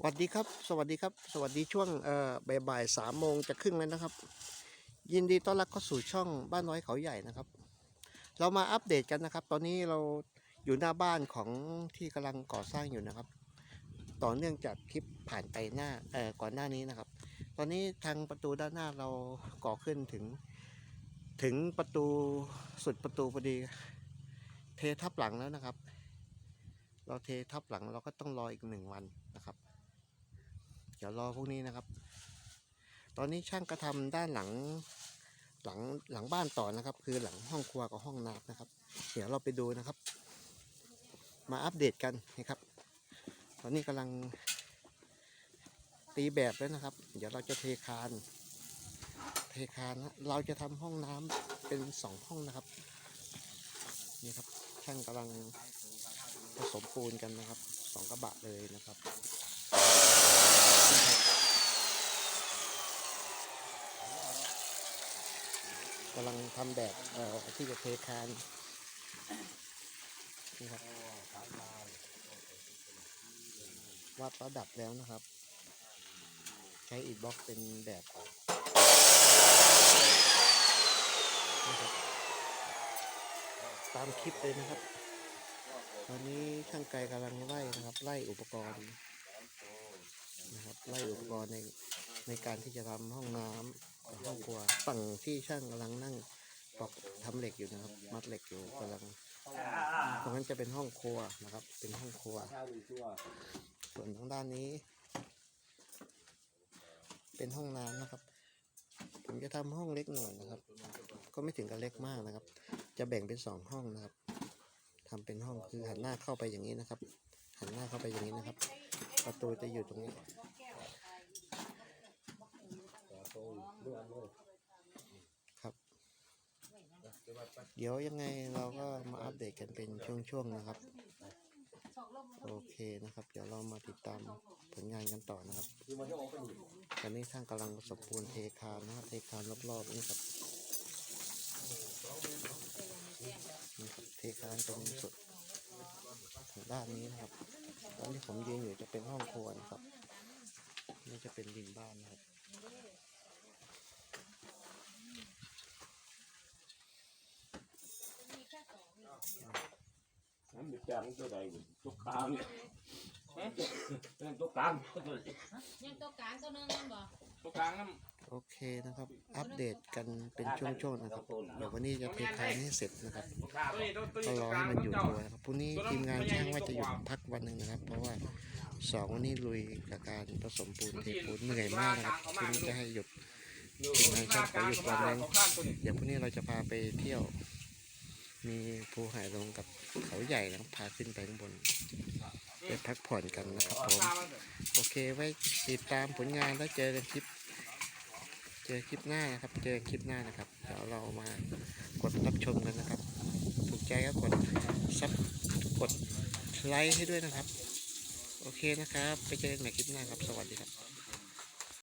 สวัสดีครับ สวัสดีครับ สวัสดีช่วงเอ่อบ่ายสามโมงจะครึ่งแล้วนะครับ ยินดีต้อนรับเข้าสู่ช่องบ้านน้อยเขาใหญ่นะครับ เรามาอัปเดตกันนะครับ ตอนนี้เราอยู่หน้าบ้านของที่กำลังก่อสร้างอยู่นะครับ ต่อเนื่องจากคลิปผ่านไปหน้าเอ่อก่อนหน้านี้นะครับ ตอนนี้ทางประตูด้านหน้าเราก่อขึ้นถึง ถึงประตูสุดประตูพอดี เททับหลังแล้วนะครับ เราเททับหลังเราก็ต้องรออีกหนึ่งวันนะครับ เดี๋ยวรอพวกนี้นะครับ ตอนนี้ช่างกระทำด้านหลังหลังหลังบ้านต่อนะครับ คือหลังห้องครัวกับห้องน้ำนะครับ เดี๋ยวเราไปดูนะครับ มาอัปเดตกันนะครับ ตอนนี้กำลังตีแบบแล้วนะครับ เดี๋ยวเราจะเทคาน เทคานนะเราจะทำห้องน้ำเป็นสองห้องนะครับนี่ครับช่างกำลังผสมปูนกันนะครับสองกระบะเลยนะครับ กำลังทำแบบเอ่อที่จะเทคานนี่ครับวัดระดับแล้วนะครับ ใช้อิฐบล็อกเป็นแบบนี่ครับตามคลิปเลยนะครับ ตอนนี้ช่างไกลกำลังไล่นะครับ ไล่อุปกรณ์นะครับไล่อุปกรณ์ในในการที่จะทำห้องน้ำ ห้องครัว ฝั่งที่ช่างกำลังนั่งปอกทำเหล็กอยู่นะครับ มัดเหล็กอยู่กำลังตรงนั้นจะเป็นห้องครัวนะครับ เป็นห้องครัว ส่วนทางด้านนี้ เป็นห้องน้ำนะครับ ผมจะทำห้องเล็กหน่อยนะครับ ก็ไม่ถึงกับเล็กมากนะครับ จะแบ่งเป็นสองห้องนะครับทำเป็นห้องคือหันหน้าเข้าไปอย่างนี้นะครับ หันหน้าเข้าไปอย่างนี้นะครับ ประตูจะอยู่ตรงนี้ ครับ เดี๋ยวยังไงเราก็มาอัปเดตกันเป็นช่วงๆนะครับ โอเคนะครับ เดี๋ยวเรามาติดตามผลงานกันต่อนะครับตอนนี้ท่านกำลังสมปูนเทคานนะครับเทคานรอบๆนี่ครับนี่ครับเทคานตรงสุดทางด้านนี้นะครับตอนที่ผมยืนอยู่จะเป็นห้องครัวนะครับนี่จะเป็นดินบ้านนะครับ น้ำมีแกงตัวใดอยู่ตัวกลางเนี่ยนั่นตัวกลางตัวนี้ยังตัวกลางตัวนึงนั่นบ่ตัวกลางน้โอเคนะครับ อัปเดตกันเป็นช่วงๆนะครับเดี๋ยววันนี้จะเทคานให้เสร็จนะครับำตัวนี้ตัวตัวก็นี้รอตัวกให้งมันอยู่เจ้าตัวนะครับพรุ่งนี้ทีมงานช่างว่าจะหยุดพักวันหนึ่งนะครับ เพราะว่าสองวันนี้ลุยกับการผสมปูนเทปูนเหนื่อยมากนะครับพรุ่งนี้จะให้หยุดทีมงานช่างขอหยุดวันหนึ่งข้างตัวนี้เดี๋ยวพรุ่งนี้เราจะพาไปเที่ยว มีภูหายลงกับเขาใหญ่นะครับพาขึ้นไปข้างบนไปพักผ่อนกันนะครับผม โอเคไว้ติดตามผลงานแล้วเจอกันคลิป เจอคลิปหน้านะครับ เจอคลิปหน้านะครับ เดี๋ยวเรามากดรับชมกันนะครับ ถูกใจก็กดซับกดไลค์ให้ด้วยนะครับ โอเคนะครับ ไปเจอกันใหม่คลิปหน้าครับ สวัสดีครับ